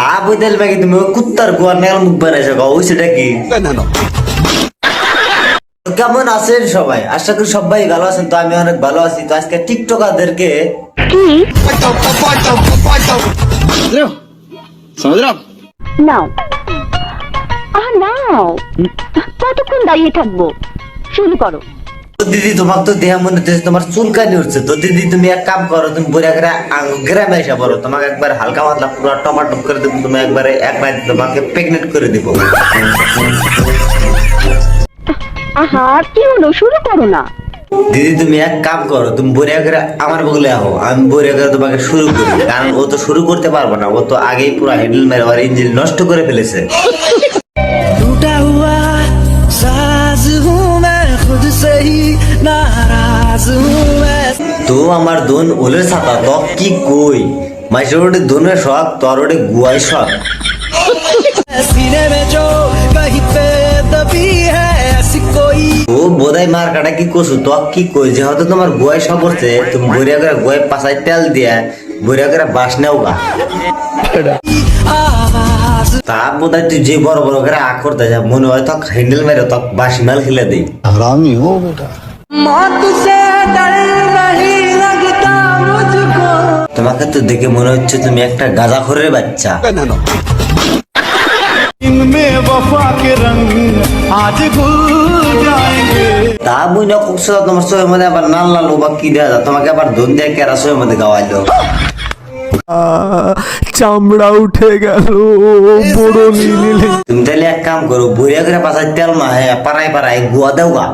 বাকি তুমি কুত্তার মুখ ওই সেটা কি? কেমন আছেন সবাই? আশা করি সবাই ভালো আছেন তো আমি অনেক ভালো আছি। তো আজকে টিকটকারদেরকে নাও। আহ নাও। কতক্ষণ দাঁড়িয়ে থাকব? শুরু করো। দিদি তোমার তো দেহ মনে হচ্ছে তোমার চুলকানি উঠছে। তো দিদি তুমি এক কাম করো তুমি বইরা করে গ্রামে এসে বলো তোমাকে একবার হালকা মাতলা পুরো টমাটো করে দেবো তুমি একবারে এক রাত তোমাকে প্রেগনেন্ট করে দিব। আহা কি হলো শুরু করো না। দিদি তুমি এক কাম করো তুমি বইরা করে আমার বগলে আহো। আমি বইরা করে তোমাকে শুরু করি। কারণ ও তো শুরু করতে পারব না ও তো আগেই পুরো হ্যান্ডেল মেরে ইঞ্জিন নষ্ট করে ফেলেছে। তো আমার দোন ওলে ছাতা তো কি কই মাইসোরটি দোনের শখ তোরটি গুয়াই শখ ও বোধাই মার কাটা কি কসু তক কি কই যেহেতু তোমার গুয়াই শখ করছে তুমি বরিয়া করে গুয়াই পাশায় তেল দিয়া বরিয়া করে বাস নেও গা তা বোধহয় তুই যে বড় বড় করে আখর দেয় মনে হয় তক হ্যান্ডেল মেরে তক বাস মাল খেলে দেই ও বেটা তোমাকে তো দেখে মনে হচ্ছে তুমি একটা গাঁজা খোরের বাচ্চা তা বুঝ না কুকসা তোমার সবের মধ্যে আবার নাল লাল বা কি দেওয়া তোমাকে আবার ধন দিয়ে কেরা সবের মধ্যে গাওয়া গাওয়াইলো চামড়া উঠে গেল বড় নীল তুমি তাহলে এক কাম করো বইয়া করে পাশায় তেল মাহে হ্যাঁ, পাড়ায় পাড়ায় গুয়া দেওয়া